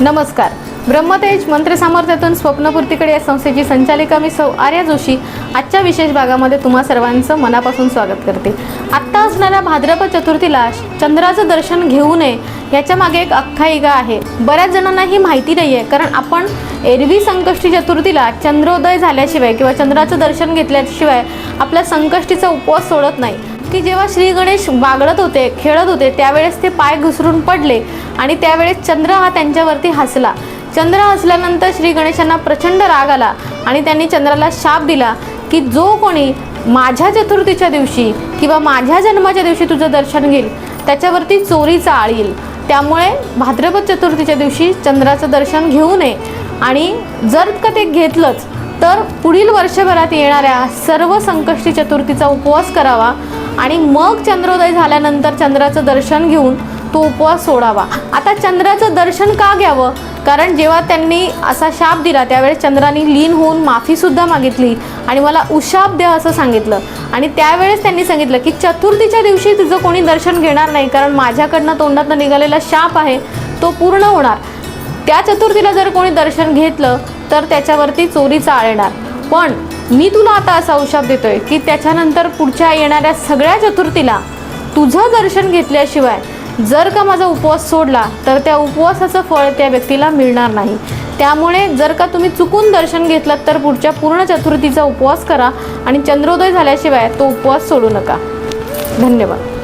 नमस्कार. ब्रह्मतेज मंत्र सामर्थ्यातून स्वप्नपूर्तीकडे या संस्थेची संचालिका मी सौ आर्या जोशी. आजच्या विशेष भागामध्ये तुम्हा सर्वांचं मनापासून स्वागत करते. आत्ता असणाऱ्या भाद्रपद चतुर्थीला चंद्राचं दर्शन घेऊ नये याच्या मागे एक आख्यायिका आहे. बऱ्याच जणांना ही माहिती नाही आहे कारण आपण एरवी संकष्टी चतुर्थीला चंद्रोदय झाल्याशिवाय किंवा चंद्राचं दर्शन घेतल्याशिवाय आपल्या संकष्टीचा उपवास सोडत नाही. की जेव्हा श्री गणेश बागडत होते खेळत होते त्यावेळेस ते पाय घुसरून पडले आणि त्यावेळेस चंद्र हा त्यांच्यावरती हसला. चंद्र हसल्यानंतर श्री गणेशांना प्रचंड राग आला आणि त्यांनी चंद्राला शाप दिला की जो कोणी माझ्या चतुर्थीच्या दिवशी किंवा माझ्या जन्माच्या दिवशी तुझं दर्शन घेईल त्याच्यावरती चोरीचा आळ येईल त्यामुळे भाद्रपद चतुर्थीच्या दिवशी चंद्राचं दर्शन घेऊ नये. आणि जर का ते घेतलंच तर पुढील वर्षभरात येणाऱ्या सर्व संकष्टी चतुर्थीचा उपवास करावा. आणि मग चंद्रोदय झाल्यानंतर चंद्राचं दर्शन घेऊन तो उपवास सोडावा. आता चंद्राचं दर्शन का घ्यावं? कारण जेव्हा त्यांनी असा शाप दिला त्यावेळेस चंद्राने लीन होऊन माफीसुद्धा मागितली आणि मला उशाप द्या असं सांगितलं. आणि त्यावेळेस त्यांनी सांगितलं की चतुर्थीच्या दिवशी तुझं कोणी दर्शन घेणार नाही कारण माझ्याकडनं तोंडातनं निघालेला शाप आहे तो पूर्ण होणार. त्या चतुर्थीला जर कोणी दर्शन घेतलं तर त्याच्यावरती चोरीचा आळ येणार पण मी तुला आता असा उशाप देतोय की त्याच्यानंतर पुढच्या येणाऱ्या सगळ्या चतुर्थीला तुझं दर्शन घेतल्याशिवाय जर का माझा उपवास सोडला तर त्या उपवासाचं फळ त्या व्यक्तीला मिळणार नाही. त्यामुळे जर का तुम्ही चुकून दर्शन घेतलं तर पुढच्या पूर्ण चतुर्थीचा उपवास करा आणि चंद्रोदय झाल्याशिवाय तो उपवास सोडू नका. धन्यवाद.